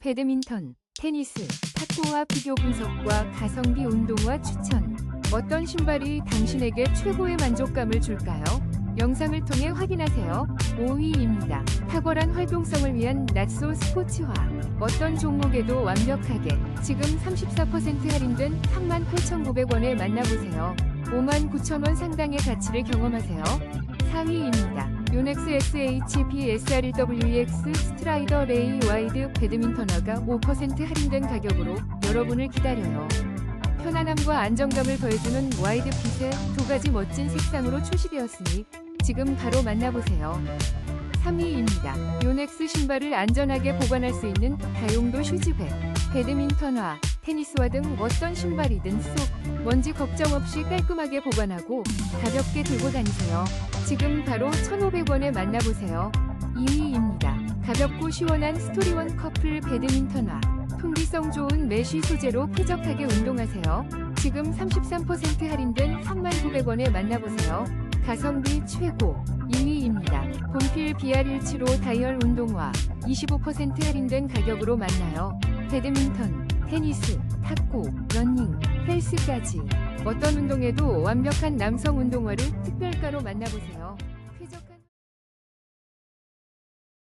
배드민턴, 테니스, 탁구와 비교 분석과 가성비 운동화 추천. 어떤 신발이 당신에게 최고의 만족감을 줄까요? 영상을 통해 확인하세요. 5위입니다. 탁월한 활동성을 위한 낫소 스포츠화. 어떤 종목에도 완벽하게 지금 34% 할인된 38,900원에 만나보세요. 59,000원 상당의 가치를 경험하세요. 4위입니다. 요넥스 SHP SR1WEX 스트라이더 레이 와이드 배드민턴화가 5% 할인된 가격으로 여러분을 기다려요. 편안함과 안정감을 더해주는 와이드 핏의 두 가지 멋진 색상으로 출시되었으니 지금 바로 만나보세요. 3위입니다. 요넥스 신발을 안전하게 보관할 수 있는 다용도 휴즈백. 배드민턴화, 테니스화 등 어떤 신발이든 쏙 먼지 걱정 없이 깔끔하게 보관하고 가볍게 들고 다니세요. 지금 바로 1,500원에 만나보세요. 2위입니다. 가볍고 시원한 스토리원 커플 배드민턴화. 통기성 좋은 메쉬 소재로 쾌적하게 운동하세요. 지금 33% 할인된 39,900원에 만나보세요. 가성비 최고 2위입니다. 본필 BR175 다이얼 운동화 25% 할인된 가격으로 만나요. 배드민턴, 테니스, 탁구, 러닝, 헬스까지 어떤 운동에도 완벽한 남성 운동화를 특별가로 만나보세요.